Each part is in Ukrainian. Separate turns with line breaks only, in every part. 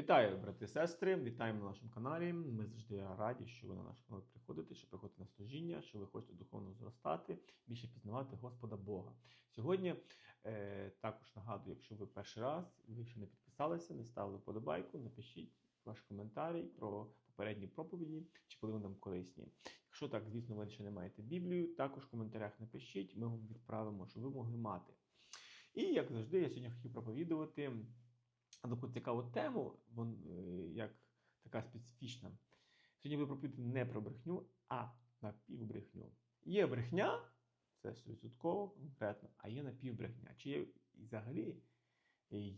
Вітаю, брати і сестри! Вітаємо на нашому каналі. Ми завжди раді, що ви на наш канал приходите, що приходите на служіння, що ви хочете духовно зростати, більше пізнавати Господа Бога. Сьогодні е, також нагадую, якщо ви перший раз, ви ще не підписалися, не ставили подобайку, напишіть ваш коментарій про попередні проповіді, чи були вони нам корисні. Якщо так, звісно, ви ще не маєте Біблію, також в коментарях напишіть, ми вам відправимо, щоб ви могли мати. І як завжди, я сьогодні хотів проповідувати таку цікаву тему, вон, е, як така специфічна. Сьогодні ви проповідати не про брехню, а напівбрехню. Є брехня, це 100% конкретно, а є напівбрехня. Чи є взагалі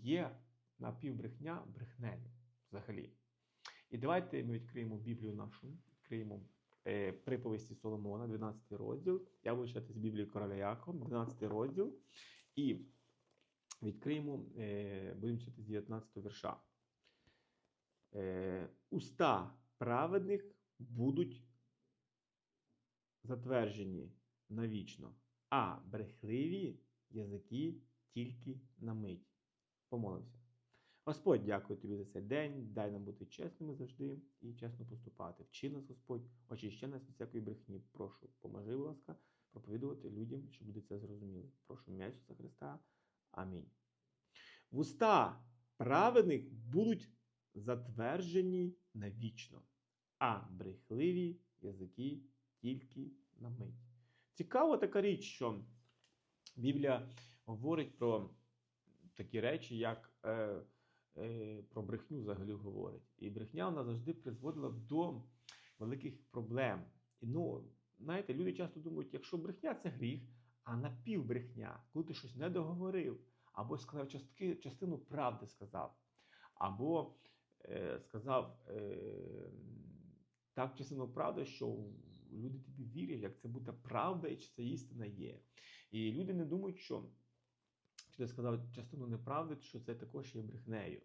є напівбрехня брехнею взагалі. І давайте ми відкриємо Біблію нашу, відкриємо е, приповісті Соломона, 12 розділ. Я буду читати з Біблії короля Якова, 12 розділ. І відкриємо, будемо читати з 19 вірша. Е, Уста праведних будуть затверджені навічно, а брехливі язики тільки на мить. Помолився. Господь, дякую тобі за цей день. Дай нам бути чесними завжди і чесно поступати. Вчи нас, Господь, очищай нас від всякої брехні. Прошу, поможи, будь ласка, проповідувати людям, щоб люди це зрозуміли. Прошу ім'я Христа. Амінь. Вуста праведних будуть затверджені навічно, а брехливі язики тільки на мить. Цікава така річ, що Біблія говорить про такі речі, як е, е, про брехню взагалі говорить. І брехня вона завжди призводила до великих проблем. І ну, знаєте, люди часто думають, якщо брехня це гріх, а напівбрехня, коли ти щось не договорив, або сказав частки, частину правди сказав, або е, сказав е, так частину правди, що люди тобі вірять, як це буде правда і чи це істина є. І люди не думають, що чи ти сказав частину неправди, що це також є брехнею.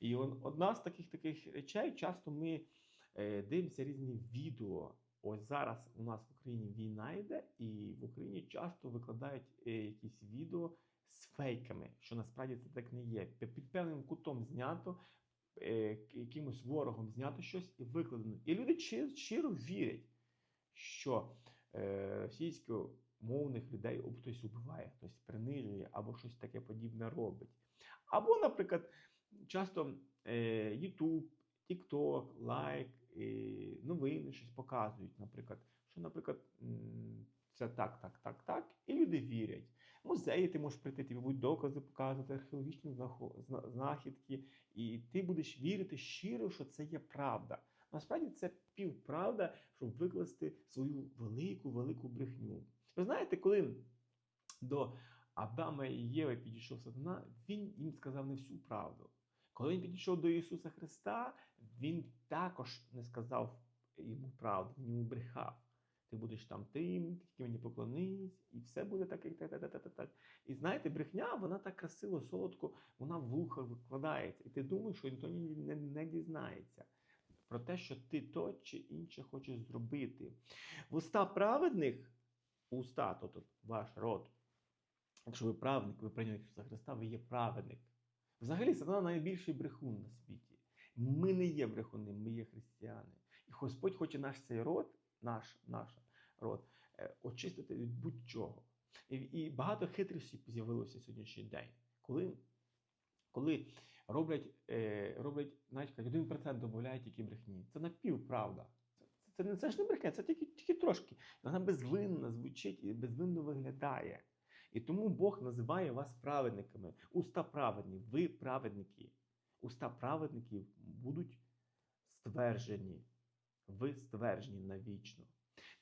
І одна з таких таких речей, часто ми е, дивимося різні відео. Ось зараз у нас в Україні війна йде, і в Україні часто викладають е, якісь відео з фейками, що насправді це так не є. Під певним кутом знято, е, якимось ворогом знято щось і викладено. І люди щиро вірять, що е, російськомовних людей хтось убиває, хтось принижує або щось таке подібне робить. Або, наприклад, часто YouTube, TikTok, лайк, е, новини щось показують, наприклад, що, наприклад, це так, так, так, так, і люди вірять. Музеї ти можеш прийти, тобі будуть докази показувати, археологічні знахідки, і ти будеш вірити щиро, що це є правда. Насправді це півправда, щоб викласти свою велику, велику брехню. Ви знаєте, коли до Адама і Єви підійшов сатана, він їм сказав не всю правду. Коли він підійшов до Ісуса Христа, він також не сказав йому правду, він йому брехав. Ти будеш там тим, тільки мені поклонись, і все буде так, як так, так, так, так. І знаєте, брехня, вона так красиво, солодко, вона в вуха викладається. І ти думаєш, що ніхто не, не, не дізнається про те, що ти то чи інше хочеш зробити. Вуста праведних, уста, тобто ваш род. Якщо ви праведник, ви прийняли Ісуса Христа, ви є праведник. Взагалі, сатана найбільший брехун на світі. Ми не є брехуни, ми є християни. І Господь хоче наш цей род, наш, наш род, е, очистити від будь-чого. І, і багато хитрощів з'явилося сьогоднішній день. Коли, коли роблять, е, роблять, навіть 1% додають тільки брехні. Це напівправда. Це, не, це ж не брехня, це тільки, тільки трошки. Вона безвинна звучить і безвинно виглядає. І тому Бог називає вас праведниками. Уста праведні, ви праведники. Уста праведників будуть стверджені. Ви стверджені навічно.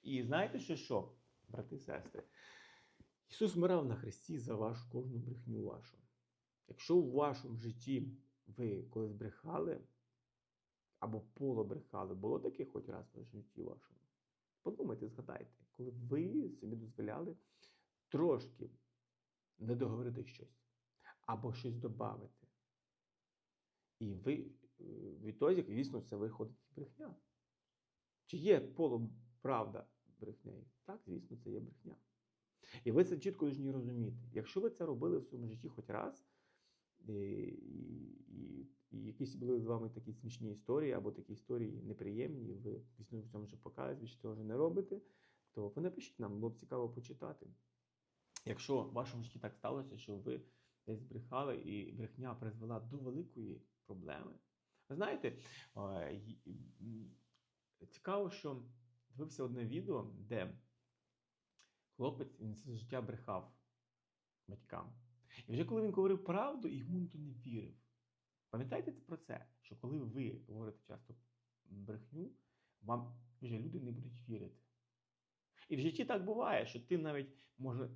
І знаєте, що, що, брати і сестри? Ісус вмирав на хресті за вашу кожну брехню вашу. Якщо у вашому житті ви колись брехали або полобрехали, було таке хоч раз в житті вашому? Подумайте, згадайте, коли ви собі дозволяли трошки не договорити щось або щось додати. І ви е, відтоді, звісно, це виходить брехня. Чи є полуправда брехнею? Так, звісно, це є брехня. І ви це чітко повинні розуміти. Якщо ви це робили в своєму житті хоч раз, і, і, і, і якісь були з вами такі смішні історії, або такі історії неприємні, і ви після в цьому вже покаялись, більше цього вже не робите, то ви напишіть нам, було б цікаво почитати. Якщо в вашому житті так сталося, що ви десь брехали і брехня призвела до великої проблеми. Ви знаєте, е, цікаво, що дивився одне відео, де хлопець він все життя брехав батькам. І вже коли він говорив правду, йому ніхто не вірив. Пам'ятаєте про це? Що коли ви говорите часто брехню, вам вже люди не будуть вірити. І в житті так буває, що ти навіть може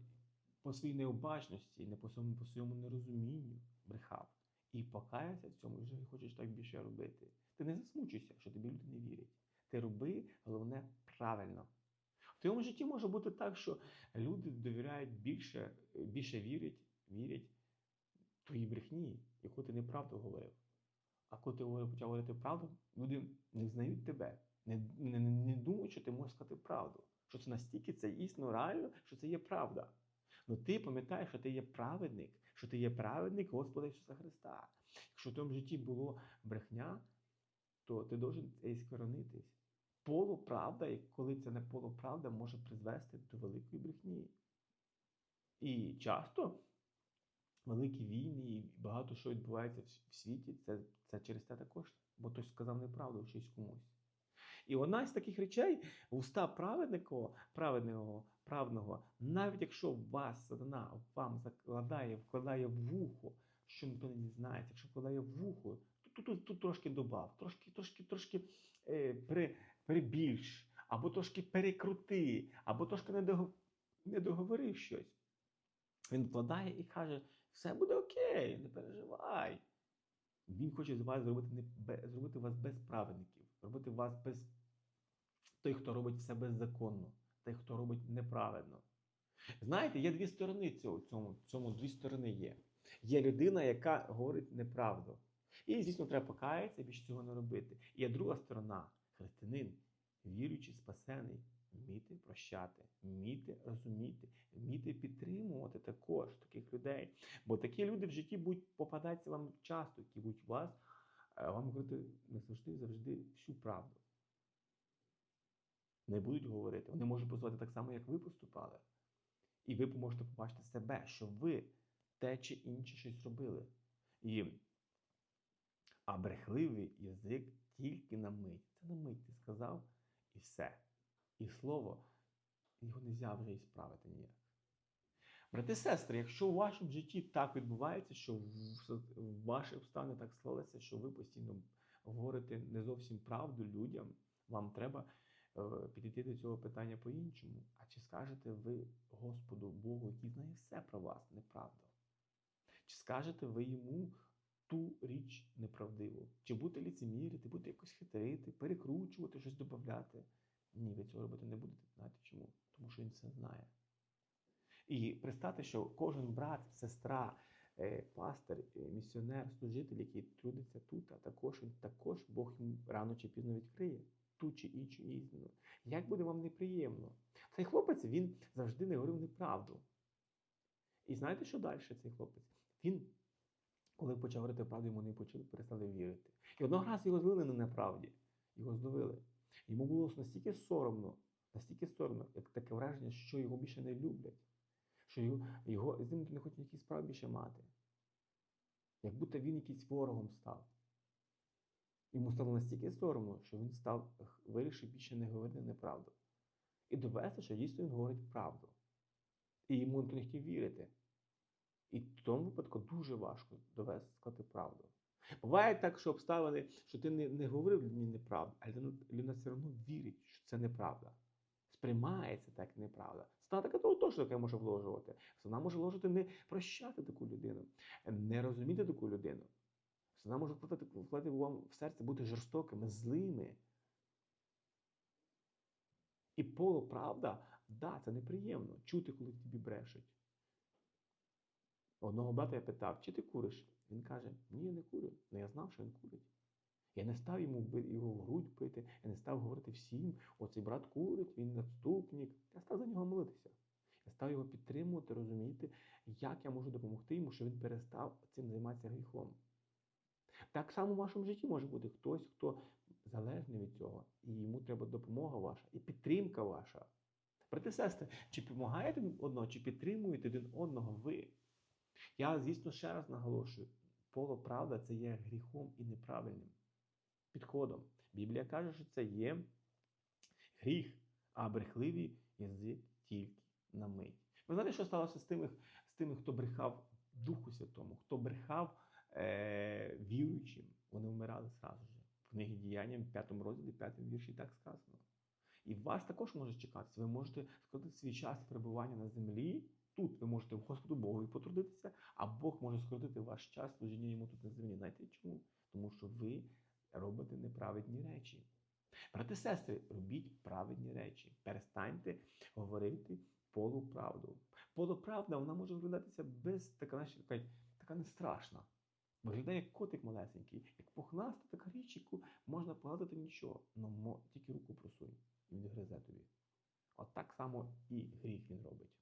по своїй необачності, не по своєму, по своєму нерозумінню брехав. І покаявся в цьому, не хочеш так більше робити. Ти не засмучуйся, що тобі люди не вірять. Ти роби, головне, правильно. В твоєму житті може бути так, що люди довіряють більше, більше вірять, вірять твоїй брехні, яку ти неправду говорив. А коли ти почав говорити правду, люди не знають тебе, не, не, не, не думають, що ти можеш сказати правду. Що це настільки це існо реально, що це є правда. Ну ти пам'ятаєш, що ти є праведник, що ти є праведник Господа Ісуса Христа. Якщо в твоєму житті було брехня, то ти должен це і скоронитись. Полуправда, і коли це не полуправда, може призвести до великої брехні. І часто великі війни і багато що відбувається в світі, це, це через те також, бо хтось сказав неправду щось комусь. І одна з таких речей уста праведникова, праведного, правного, навіть якщо вас сатана вам закладає, вкладає в вухо, що ніхто не дізнається, якщо вкладає в вухо, то тут, тут, тут трошки добав, трошки, трошки, трошки е, пере, перебільш, або трошки перекрути, або трошки не, дого, не договорив щось. Він вкладає і каже: все буде окей, не переживай. Він хоче з вас зробити, не, зробити вас без праведників, зробити вас без той, хто робить все беззаконно, той, хто робить неправедно. Знаєте, є дві сторони цього, цьому, цьому дві сторони є. Є людина, яка говорить неправду. І, звісно, треба покаятися більше цього не робити. І є друга сторона, християнин, віруючий, спасений, вміти прощати, вміти розуміти, вміти підтримувати також таких людей. Бо такі люди в житті будуть попадатися вам часто, які будуть вас, е, вам говорити не завжди, завжди всю правду. Не будуть говорити. Вони можуть поступати так само, як ви поступали. І ви можете побачити себе, що ви те чи інше щось робили. І, а брехливий язик тільки на мить. Це на мить ти сказав і все. І слово, його не можна вже і справити ніяк. Брати сестри, якщо у вашому житті так відбувається, що ваші обставини так склалися, що ви постійно говорите не зовсім правду людям, вам треба підійти до цього питання по-іншому. А чи скажете ви Господу Богу, який знає все про вас, неправду? Чи скажете ви йому ту річ неправдиву? Чи будете ліцемірити, будете якось хитрити, перекручувати, щось додати? Ні, ви цього робити не будете. Знаєте чому? Тому що він все знає. І пристати, що кожен брат, сестра, е, пастир, е, місіонер, служитель, який трудиться тут, а також він також Бог рано чи пізно відкриє ту чи іншу істину. Як буде вам неприємно? Цей хлопець він завжди не говорив неправду. І знаєте, що далі цей хлопець? Він, коли почав говорити правду, йому не почали, перестали вірити. І одного разу його злили на неправді. Його зловили. Йому було настільки соромно, настільки соромно, як таке враження, що його більше не люблять, що його, його з ним не хочуть ніякі справи більше мати. Як будто він якийсь ворогом став. Йому стало настільки соромно, що він став, вирішив більше не говорити неправду. І довести, що дійсно він говорить правду. І йому ніхто не хотів вірити. І в тому випадку дуже важко довести сказати правду. Буває так, що обставини, що ти не, не говорив людині неправду, але людина, все одно вірить, що це неправда. Сприймається так неправда. Сатана таке того теж таке може вложувати. Сатана може вложити не прощати таку людину, не розуміти таку людину. Сатана може вкладати вам в серце бути жорстокими, злими. І полуправда, да, це неприємно чути, коли тобі брешуть. Одного брата я питав, чи ти куриш? Він каже, ні, я не курю. Ну я знав, що він курить. Я не став йому його в грудь пити, я не став говорити всім, оцей брат курить, він наступник. Я став за нього молитися. Я став його підтримувати, розуміти, як я можу допомогти йому, щоб він перестав цим займатися гріхом. Так само в вашому житті може бути хтось, хто залежний від цього, і йому треба допомога ваша, і підтримка ваша. Брати сестри, чи допомагаєте одного, чи підтримуєте один одного ви? Я, звісно, ще раз наголошую: полуправда це є гріхом і неправильним підходом. Біблія каже, що це є гріх, а брехливий язик тільки на мить. Ви знаєте, що сталося з тими, з тими хто брехав Духу Святому, хто брехав е, віруючим? Вони вмирали зразу ж. В книгі діяння, в п'ятому розділі, п'ятому вірші так сказано. І вас також може чекатися. Ви можете складати свій час перебування на землі. Тут ви можете в Господу Богу потрудитися, а Бог може скоротити ваш час служіння йому тут на землі. Знаєте чому? Тому що ви робите неправедні речі. Брати і сестри, робіть праведні речі. Перестаньте говорити полуправду. Полуправда вона може виглядатися без така, така не страшна. Виглядає як котик малесенький, як пухнаста така річ, яку можна погладити нічого. Ну тільки руку просунь, і він тобі. От так само і гріх він робить.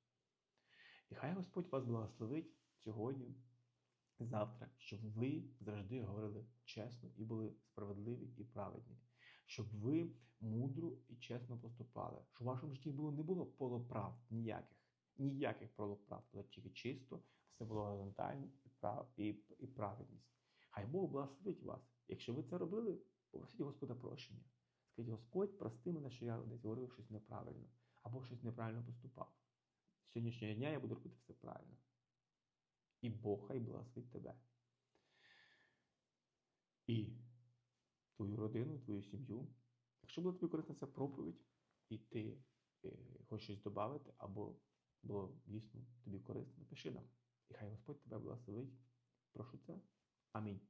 І хай Господь вас благословить сьогодні, завтра, щоб ви завжди говорили чесно і були справедливі і праведні, щоб ви мудро і чесно поступали, щоб в вашому житті було, не було полуправд ніяких, ніяких полуправд, було тільки чисто, все було горизонтально і праведність. Хай Бог благословить вас. Якщо ви це робили, попросіть Господа прощення. Скажіть, Господь, прости мене, що я десь говорив щось неправильно або щось неправильно поступав. З сьогоднішнього дня я буду робити все правильно. І Бог хай благословить тебе. І твою родину, твою сім'ю. Якщо була тобі корисна ця проповідь, і ти е, хочеш щось додати, або було дійсно тобі корисно, напиши нам. І хай Господь тебе благословить. Прошу це. Амінь.